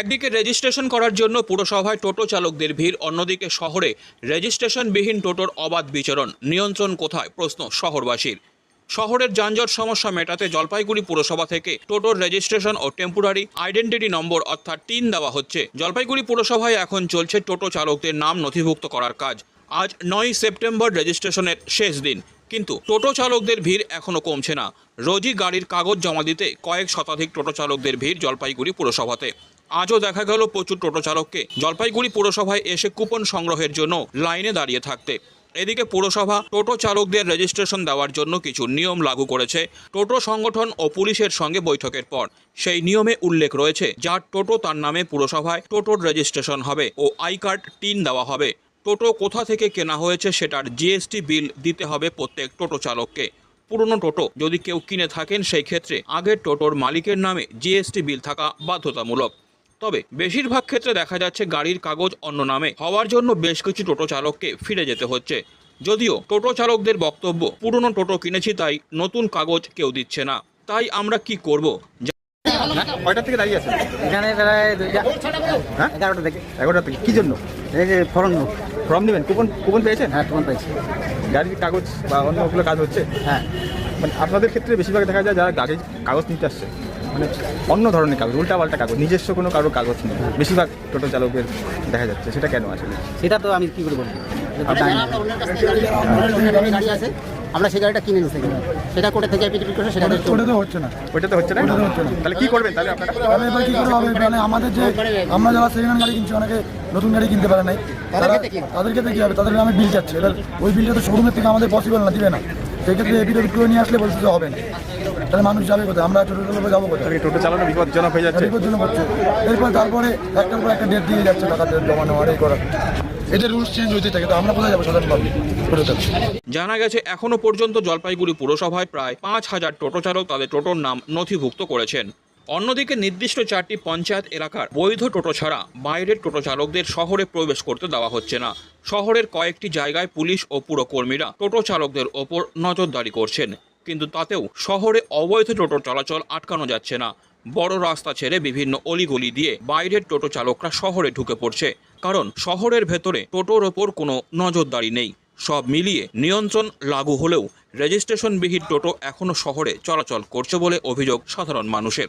একদিকে রেজিস্ট্রেশন করার জন্য পুরসভায় টোটো চালকদের ভিড়, অন্যদিকে শহরে রেজিস্ট্রেশনবিহীন টোটোর অবাধ বিচরণ। নিয়ন্ত্রণ কোথায়? প্রশ্ন শহরবাসীর। শহরের যানজট সমস্যা মেটাতে জলপাইগুড়ি পুরসভা থেকে টোটোর রেজিস্ট্রেশন ও টেম্পোরারি আইডেন্টিটি নম্বর অর্থাৎ টিন দেওয়া হচ্ছে। জলপাইগুড়ি পুরসভায় এখন চলছে টোটো চালকদের নাম নথিভুক্ত করার কাজ। আজ নয় সেপ্টেম্বর রেজিস্ট্রেশনের শেষ দিন। কিন্তু টোটো চালকদের ভিড় এখনও কমছে না। রোজই গাড়ির কাগজ জমা দিতে কয়েক শতাধিক টোটো চালকদের ভিড় জলপাইগুড়ি পুরসভাতে। আজও দেখা গেল প্রচুর টোটো চালককে। জলপাইগুড়ি পুরসভায় এসে কুপন সংগ্রহের জন্য লাইনে দাঁড়িয়ে থাকতে। এদিকে পুরসভা টোটো চালকদের রেজিস্ট্রেশন দেওয়ার জন্য কিছু নিয়ম লাগু করেছে। টোটো সংগঠন ও পুলিশের সঙ্গে বৈঠকের পর সেই নিয়মে উল্লেখ রয়েছে, যার টোটো তার নামে পুরসভায় টোটোর রেজিস্ট্রেশন হবে ও আই কার্ড টিন দেওয়া হবে। টোটো কোথা থেকে কেনা হয়েছে সেটার জিএসটি বিল দিতে হবে প্রত্যেক টোটো চালককে। পুরনো টোটো যদি কেউ কিনে থাকেন, সেই ক্ষেত্রে আগের টোটোর মালিকের নামে জিএসটি বিল থাকা বাধ্যতামূলক। তবে বেশিরভাগ ক্ষেত্রে দেখা যাচ্ছে গাড়ির কাগজ অন্য নামে হওয়ার জন্য বেশ কিছু টোটো চালককে ফিরে যেতে হচ্ছে। যদিও টোটো চালকদের বক্তব্য পুরনো টোটো কিনেছি তাই নতুন কাগজ কেউ দিচ্ছে না। তাই আমরা কি করব? কয়টা থেকে দাঁড়িয়ে আছেন? এখানে প্রায় হ্যাঁ? এগারোটা থেকে। এগারোটা থেকে। কি জন্য? এই যে ফরন ফর্ম নেবেন? কুপন কুপন পেয়েছেন? হ্যাঁ গাড়ির কাগজ বা অন্য ওগুলো কাজ হচ্ছে? হ্যাঁ। মানে আপনাদের ক্ষেত্রে বেশিরভাগ দেখা যায় যারা গাড়ির কাগজ নিতে আসছে। মানে অন্য ধরনের কাগজ উল্টা পাল্টা কাগজ নিজস্ব কোনো কারোর কাগজ নেই। বেশিরভাগ টোটো চালকের দেখা যাচ্ছে সেটা কেন আসলে? সেটা তো আমি কি করে বলব। গাড়ি আছে আমরা সেই গাড়িটা কিনে নিচ্ছি সেটা কোর্টে থেকে এপিডিপি করে সেটা ওটা তো হচ্ছে না। ওইটা তো হচ্ছে না? ওটা তো হচ্ছে না। তাহলে কি করবেন তাহলে আপনারা? তাহলে এবার কি করে হবে? মানে আমাদের যে আমরা যারা সেকেন্ড হ্যান্ড গাড়ি কিনছি অনেকে নতুন গাড়ি কিনতে পারে নাই। তারা ক্ষেত্রে কি? তাদের ক্ষেত্রে কি হবে তাদের নামে বিল যাচ্ছে এবার ওই বিলটা তো শোরুমের থেকে আমাদের পসিবল না দিবে না। সেক্ষেত্রে এপিডেভিট করে নিয়ে আসলে বলছে যে হবে না। তাহলে মানুষ যাবে কোথায়? আমরা টোটো ছোটো যাব কোথায়? টোটো চালানো বিপজ্জনক হয়ে যাচ্ছে। বিপজ্জনক হচ্ছে। এরপর তারপরে একটার পর একটা ডেট দিয়ে যাচ্ছে টাকা জমা নেওয়ার এই করা। এটা রুলস চেঞ্জ হতে থাকে তো আমরা কোথায় যাব সাধারণ পাবলিক জানা গেছে এখনও পর্যন্ত জলপাইগুড়ি পুরসভায় প্রায় পাঁচ হাজার টোটো চালক তাদের টোটোর নাম নথিভুক্ত করেছেন। অন্যদিকে নির্দিষ্ট চারটি পঞ্চায়েত এলাকার বৈধ টোটো ছাড়া বাইরের টোটো চালকদের শহরে প্রবেশ করতে দেওয়া হচ্ছে না। শহরের কয়েকটি জায়গায় পুলিশ ও পুরকর্মীরা টোটো চালকদের ওপর নজরদারি করছেন। কিন্তু তাতেও শহরে অবৈধ টোটো চলাচল আটকানো যাচ্ছে না। বড় রাস্তা ছেড়ে বিভিন্ন অলিগলি দিয়ে বাইরের টোটো চালকরা শহরে ঢুকে পড়ছে। কারণ শহরের ভেতরে টোটোর ওপর কোনো নজরদারি নেই। সব মিলিয়ে নিয়ন্ত্রণ লাগু হলেও রেজিস্ট্রেশনবিহীন টোটো এখনও শহরে চলাচল করছে বলে অভিযোগ সাধারণ মানুষের।